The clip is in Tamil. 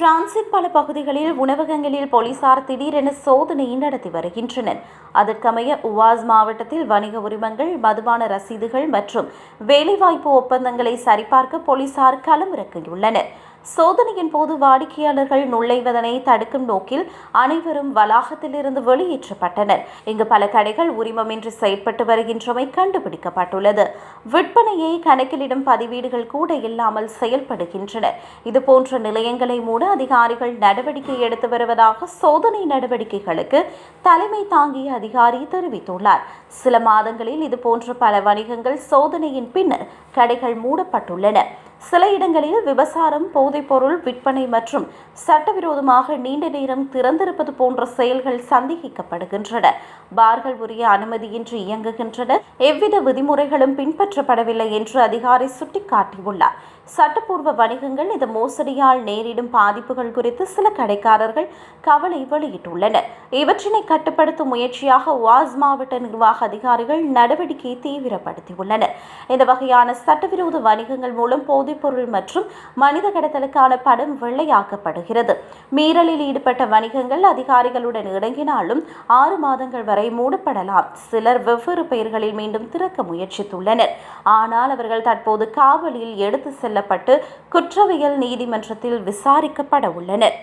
பிரான்சின் பல பகுதிகளில் உணவகங்களில் போலீசார் திடீரென சோதனை நடத்தி வருகின்றனர். அதற்கமைய உவாஸ் மாவட்டத்தில் வணிக உரிமங்கள் மதுபான ரசீதுகள் மற்றும் வேலைவாய்ப்பு ஒப்பந்தங்களை சரிபார்க்க போலீசார் களமிறக்கியுள்ளனர் சோதனையின் போது வாடிக்கையாளர்கள் நுழைவதனை தடுக்கும் நோக்கில் அனைவரும் வளாகத்திலிருந்து வெளியேற்றப்பட்டனர். இங்கு பல கடைகள் உரிமமின்றி செயற்பட்டு வருகின்றமை கண்டுபிடிக்கப்பட்டுள்ளது. விற்பனையை கணக்கிலிடும் பதிவீடுகள் கூட இல்லாமல் செயல்படுகின்றன. இதுபோன்ற நிலையங்களை மூட அதிகாரிகள் நடவடிக்கை எடுத்து வருவதாக சோதனை நடவடிக்கைகளுக்கு தலைமை தாங்கிய அதிகாரி தெரிவித்துள்ளார். சில மாதங்களில் இதுபோன்ற பல வணிகங்கள் சோதனையின் பின்னர் கடைகள் மூடப்பட்டுள்ளன. சில இடங்களில் விபசாரம் போதைப்பொருள் விற்பனை மற்றும் சட்டவிரோதமாக நீண்ட நேரம் திறந்திருப்பது போன்ற செயல்கள் சந்தேகிக்கப்படுகின்றன. பார்கள் உரிய அனுமதியின்றி இயங்குகின்றன. எவ்வித விதிமுறைகளும் பின்பற்றப்படவில்லை என்று அதிகாரி சுட்டிக்காட்டியுள்ளார். சட்டப்பூர்வ வணிகங்கள் இந்த மோசடியால் நேரிடும் பாதிப்புகள் குறித்து சில கடைக்காரர்கள் கவலை வெளியிட்டுள்ளனர். இவற்றினை கட்டுப்படுத்தும் முயற்சியாக வாஸ் மாவட்ட நிர்வாக அதிகாரிகள் நடவடிக்கையை தீவிரப்படுத்தியுள்ளனர். இந்த வகையான சட்டவிரோத வணிகங்கள் மூலம் போதைப்பொருள் மற்றும் மனித கடத்தலுக்கான படம் வெள்ளையாக்கப்படுகிறது. மீறலில் ஈடுபட்ட வணிகங்கள் அதிகாரிகளுடன் இணங்கினாலும் ஆறு மாதங்கள் வரை மூடப்படலாம். சிலர் வெவ்வேறு பெயர்களில் மீண்டும் திறக்க முயற்சித்துள்ளனர். ஆனால் அவர்கள் தற்போது காவலில் எடுத்து செல்லப்பட்டு குற்றவியல் நீதிமன்றத்தில் விசாரிக்கப்பட உள்ளனர்.